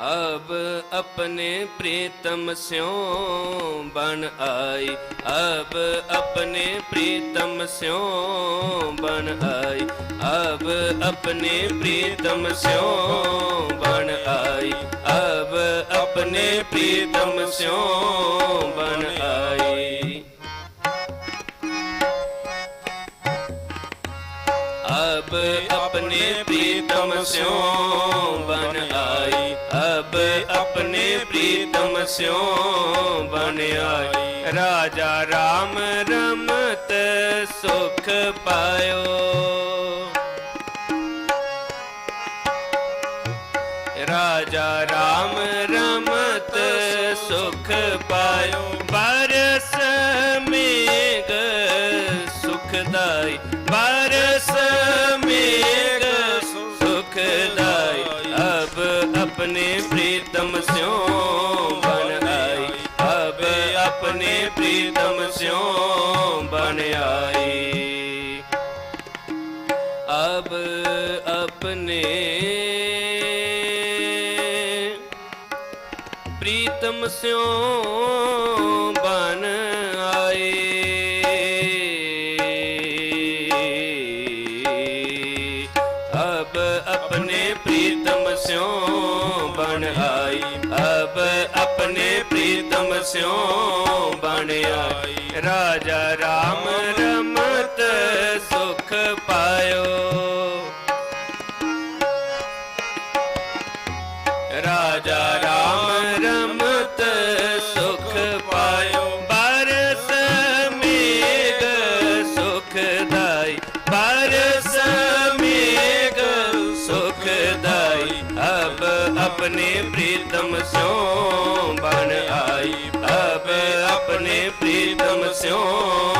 ਅਬ ਆਪਣੇ ਪ੍ਰੀਤਮ ਸਿਉ ਬਨ ਆਈ। ਅਬ ਆਪਣੇ ਪ੍ਰੀਤਮ ਸਿਉ ਬਨ ਆਈ। ਅਬ ਆਪਣੇ ਪ੍ਰੀਤਮ ਸਿਉ ਬਨ ਆਈ। ਅਬ ਆਪਣੇ ਪ੍ਰੀਤਮ ਸਿਉ ਬਨ ਆਈ। ਅਬ ਆਪਣੇ ਪ੍ਰੀਤਮ ਸਿਉ ਪ੍ਰੀਤਮ ਸਿਉ ਬਨਿਆਈ ਰਾਜਾ RAM ਰਮਤ ਸੁਖ ਪਾਇਓ। ਰਾਜਾ RAM ਰਮਤ ਸੁਖ ਪਾਇਓ। ਬਰਸ ਮੇਗ ਸੁਖਦਾਈ ਬਰਸ ਮੇਗ ਸੁਖਦਾਈ ਆਪਣੇ ਪ੍ਰੀਤਮ ਸਿਓ ਬਣ ਆਈ ਅਬ ਆਪਣੇ ਪ੍ਰੀਤਮ ਸਿਓ ਬਣ ਆਈ ਅਬ ਆਪਣੇ ਪ੍ਰੀਤਮ ਸਿਓ ਆਪਣੇ ਪ੍ਰੀਤਮ ਸਿਓ ਬਣ ਆਈ ਅਬ ਆਪਣੇ ਪ੍ਰੀਤਮ ਸਿਓ ਬਣ ਆਈ ਰਾਜਾ RAM ਰਮਤ ਸੁਖ ਪਾਇਓ ਰਾਜਾ RAM ਆਪਣੇ ਪ੍ਰੀਤਮ ਸਿਓ ਬਣ ਆਈ ਅਬ ਆਪਣੇ ਪ੍ਰੀਤਮ ਸਿਓ